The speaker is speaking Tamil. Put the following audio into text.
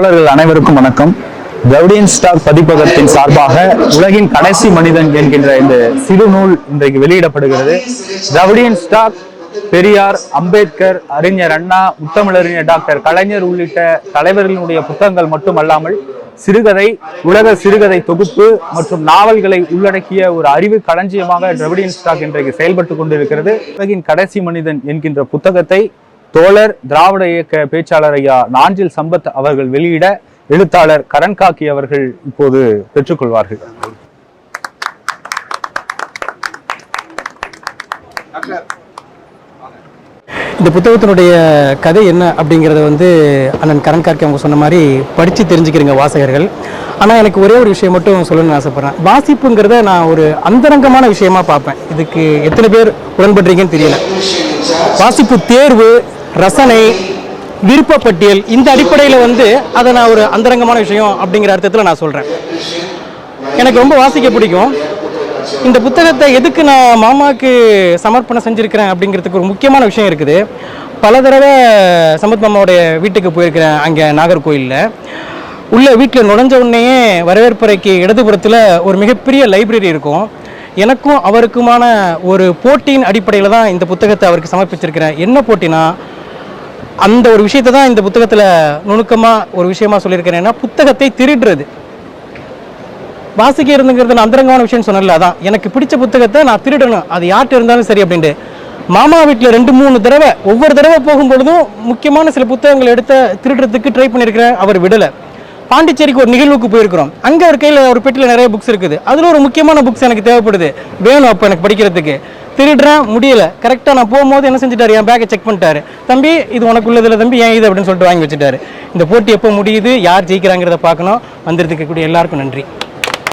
தோழர்கள் அனைவருக்கும் வணக்கம். கவுடியன் ஸ்டாக் பதிப்பகத்தின் சார்பாக உலகின் கடைசி மனிதன் என்கின்ற இந்த சிறு நூல் இன்றைக்கு வெளியிடப்படுகிறது. கவுடியன் ஸ்டாக் பெரியார் அம்பேத்கர் அறிஞர் அண்ணா முத்தமிழறிஞர் டாக்டர் கலைஞர் உள்ளிட்ட தலைவர்களுடைய புத்தகங்கள் மட்டுமல்லாமல் சிறுகதை உலக சிறுகதை தொகுப்பு மற்றும் நாவல்களை உள்ளடக்கிய ஒரு அறிவு களஞ்சியமாக டிரவிடியன் ஸ்டாக் இன்றைக்கு செயல்பட்டு கொண்டிருக்கிறது. உலகின் கடைசி மனிதன் என்கின்ற புத்தகத்தை தோழர் திராவிட இயக்க பேச்சாளர் ஐயா நாஞ்சில் சம்பத் அவர்கள் வெளியிட எழுத்தாளர் கரண் காக்கி அவர்கள் இப்போது பெற்றுக்கொள்வார்கள். இந்த புத்தகத்தினுடைய கதை என்ன அப்படிங்கிறத வந்து அண்ணன் கரண் காக்கி அவங்க சொன்ன மாதிரி படித்து தெரிஞ்சுக்கிறீங்க வாசகர்கள். ஆனால் எனக்கு ஒரே ஒரு விஷயம் மட்டும் சொல்லணும்னு ஆசைப்பட்றேன். வாசிப்புங்கிறத நான் ஒரு அந்தரங்கமான விஷயமா பார்ப்பேன். இதுக்கு எத்தனை பேர் உடன்படுறீங்கன்னு தெரியல. வாசிப்பு தேர்வு ரசனை விருப்பப்பட்டியல். இந்த அடிப்படையில் வந்து அதை நான் ஒரு அந்தரங்கமான விஷயம் அப்படிங்கிற அர்த்தத்தில் நான் சொல்கிறேன் எனக்கு ரொம்ப வாசிக்க பிடிக்கும். இந்த புத்தகத்தை எதுக்கு நான் மாமாவுக்கு சமர்ப்பணம் செஞ்சுருக்கிறேன் அப்படிங்கிறதுக்கு ஒரு முக்கியமான விஷயம் இருக்குது. பல தடவை சம்பத் மாமாவுடைய வீட்டுக்கு போயிருக்கிறேன் அங்கே நாகர்கோயிலில். உள்ள வீட்டில் நுழைஞ்ச உடனேயே வரவேற்புறைக்கு இடதுபுறத்தில் ஒரு மிகப்பெரிய லைப்ரரி இருக்கும். எனக்கும் அவருக்குமான ஒரு போட்டியின் அடிப்படையில் தான் இந்த புத்தகத்தை அவருக்கு சமர்ப்பிச்சிருக்கிறேன். என்ன போட்டினா அந்த ஒரு விஷயத்தை தான் இந்த புத்தகத்தில் நுணுக்கமாக ஒரு விஷயமா சொல்லியிருக்கிறேன். ஏன்னா புத்தகத்தை திருடுறது. வாசிக்க இருந்துங்கிறது நான் அந்தரங்கமான விஷயம் சொன்னல அதான். எனக்கு பிடிச்ச புத்தகத்தை நான் திருடணும். அது யார்கிட்ட இருந்தாலும் சரி அப்படின்ட்டு. மாமா வீட்டில் ரெண்டு மூணு தடவை ஒவ்வொரு தடவை போகும்பொழுதும் முக்கியமான சில புத்தகங்கள் எடுத்து திருடுறதுக்கு ட்ரை பண்ணியிருக்கிறேன். அவர் விடலை. பாண்டிச்சேரிக்கு ஒரு நிகழ்வுக்கு போயிருக்கிறோம். அங்கே ஒரு கையில் ஒரு பெட்டியில் நிறைய புக்ஸ் இருக்குது. அதில் ஒரு முக்கியமான புக்ஸ் எனக்கு தேவைப்படுது. வேணும் அப்போ எனக்கு படிக்கிறதுக்கு. திருடுறேன் முடியல. கரெக்டாக நான் போகும்போது என்ன செஞ்சுட்டாரு? என் பேக்கை செக் பண்ணிட்டாரு. தம்பி இது உனக்குள்ளதில் தம்பி ஏன் இது? அப்படின்னு சொல்லிட்டு வாங்கி வச்சுட்டாரு. இந்த போட்டி எப்போ முடியுது? யார் ஜெயிக்கிறாங்கிறத பார்க்கணும். வந்திருக்கக்கூடிய எல்லாருக்கும் நன்றி.